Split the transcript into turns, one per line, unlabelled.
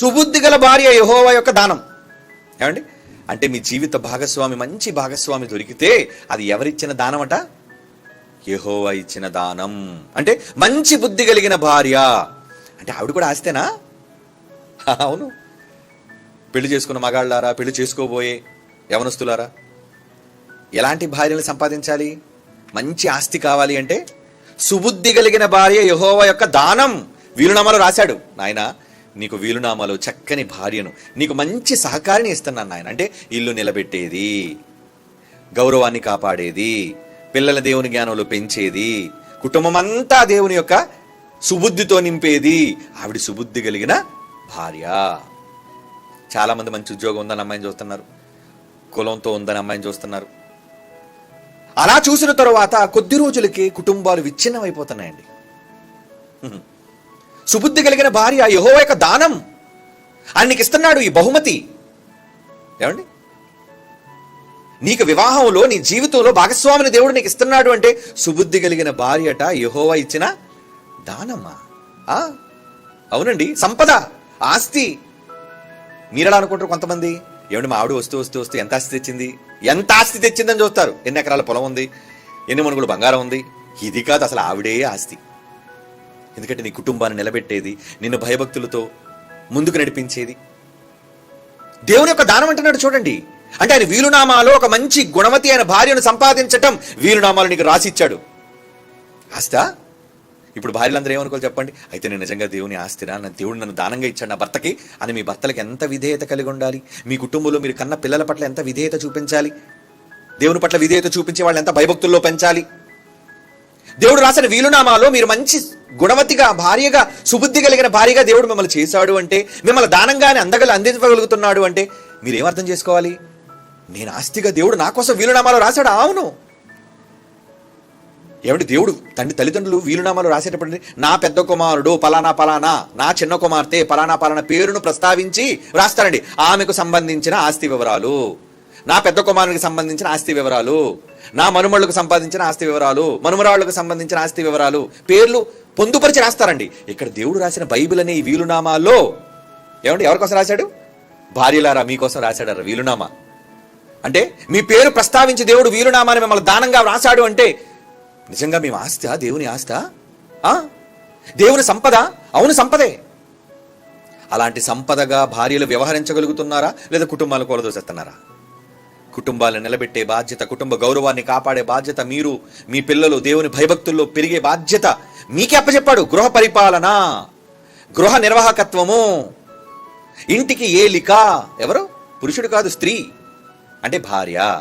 సుబుద్ధి గల భార్య యహోవా యొక్క దానం. ఏమండి? అంటే మీ జీవిత భాగస్వామి మంచి భాగస్వామి దొరికితే అది ఎవరిచ్చిన దానమట? యహోవా ఇచ్చిన దానం. అంటే మంచి బుద్ధి కలిగిన భార్య. అంటే ఆవిడ కూడా ఆస్తేనా? అవును. పెళ్ళి చేసుకున్న మగాళ్ళారా? పెళ్ళి చేసుకోబోయే యవనస్తులారా? ఎలాంటి భార్యను సంపాదించాలి? మంచి ఆస్తి కావాలి అంటే సుబుద్ధి కలిగిన భార్య యహోవా యొక్క దానం. వీలునామాలో రాశాడు. నాయనా నీకు వీలునామాలో చక్కని భార్యను నీకు మంచి సహకారిని ఇస్తున్నాను నాయన. అంటే ఇల్లు నిలబెట్టేది గౌరవాన్ని కాపాడేది పిల్లల దేవుని జ్ఞానంలో పెంచేది కుటుంబం అంతా దేవుని యొక్క సుబుద్ధితో నింపేది. ఆవిడ సుబుద్ధి కలిగిన భార్య. చాలామంది మంచి ఉద్యోగం ఉందని అమ్మాయిని చూస్తున్నారు కులంతో ఉందని అమ్మాయిని చూస్తున్నారు. అలా చూసిన తర్వాత కొద్ది రోజులకి కుటుంబాలు విచ్ఛిన్నం అయిపోతున్నాయండి సుబుద్ధి కలిగిన భార్య యహో యొక్క దానం. ఆయన నీకు ఇస్తున్నాడు ఈ బహుమతి. ఏమండి? నీకు వివాహంలో నీ జీవితంలో భాగస్వామిని దేవుడు నీకు ఇస్తున్నాడు అంటే సుబుద్ధి కలిగిన భార్యట యహోవా ఇచ్చిన దానమ్మా ఆ? అవునండి. సంపద ఆస్తి. మీరెలా అనుకుంటారు కొంతమంది? ఏమండి మా ఆవిడ వస్తూ వస్తూ వస్తూ ఎంత ఆస్తి తెచ్చింది? ఎంత ఆస్తి తెచ్చిందని చూస్తారు. ఎన్ని ఎకరాల పొలం ఉంది? ఎన్ని మనుగులు బంగారం ఉంది? ఇది కాదు అసలు ఆవిడే ఆస్తి. ఎందుకంటే నీ కుటుంబాన్ని నిలబెట్టేది నిన్ను భయభక్తులతో ముందుకు నడిపించేది. దేవుని యొక్క దానం అంటున్నాడు చూడండి. అంటే ఆయన వీలునామాలో ఒక మంచి గుణవతి అయిన భార్యను సంపాదించటం వీలునామాలు నీకు రాసిచ్చాడు. ఆస్తా? ఇప్పుడు భార్యలందరూ ఏమనుకోవాలి చెప్పండి? అయితే నేను నిజంగా దేవుని ఆస్తిరా నా దేవుడు నన్ను దానంగా ఇచ్చాడు నా భర్తకి? అని మీ భర్తలకు ఎంత విధేయత కలిగి ఉండాలి? మీ కుటుంబంలో మీరు కన్న పిల్లల పట్ల ఎంత విధేయత చూపించాలి? దేవుని పట్ల విధేయత చూపించి వాళ్ళని ఎంత భయభక్తుల్లో పెంచాలి? దేవుడు రాసిన వీలునామాలో మీరు మంచి గుణవతిగా భార్యగా సుబుద్ధి కలిగిన భార్యగా దేవుడు మిమ్మల్ని చేశాడు అంటే మిమ్మల్ని దానంగానే అందగలు అందించగలుగుతున్నాడు అంటే మీరేం అర్థం చేసుకోవాలి? నేను ఆస్తిగా దేవుడు నా కోసం వీలునామాలో రాశాడు? అవును. ఏమంటే దేవుడు తండ్రి తల్లిదండ్రులు వీలునామాలు రాసేటప్పుడు నా పెద్ద కుమారుడు పలానా పలానా నా చిన్న కుమార్తె పలానా పలానా పేరును ప్రస్తావించి రాస్తారండి. ఆమెకు సంబంధించిన ఆస్తి వివరాలు. నా పెద్ద కుమారునికి సంబంధించిన ఆస్తి వివరాలు నా మనుమళ్ళకు సంపాదించిన ఆస్తి వివరాలు మనుమరాళ్ళకు సంబంధించిన ఆస్తి వివరాలు పేర్లు పొందుపరిచి రాస్తారండి. ఇక్కడ దేవుడు రాసిన బైబిల్ అనే ఈ వీలునామాలో. ఏమండి ఎవరికోసం రాశాడు? భార్యలారా మీకోసం రాశాడారా వీలునామా? అంటే మీ పేరు ప్రస్తావించి దేవుడు వీలునామాని మిమ్మల్ని దానంగా రాశాడు అంటే నిజంగా మేము ఆస్తా దేవుని ఆస్తా? ఆ? దేవుని సంపద? అవును సంపదే. అలాంటి సంపదగా భార్యలు వ్యవహరించగలుగుతున్నారా లేదా కుటుంబాలు కూలదోసేస్తున్నారా? కుటుంబాలను నిలబెట్టే బాధ్యత కుటుంబ గౌరవాన్ని కాపాడే బాధ్యత మీరు మీ పిల్లలు దేవుని భయభక్తుల్లో పెరిగే బాధ్యత మీకే అప్పచెప్పాడు గృహ పరిపాలన గృహ నిర్వాహకత్వము. ఇంటికి ఏలిక ఎవరు? పురుషుడు కాదు స్త్రీ. అంటే భార్య.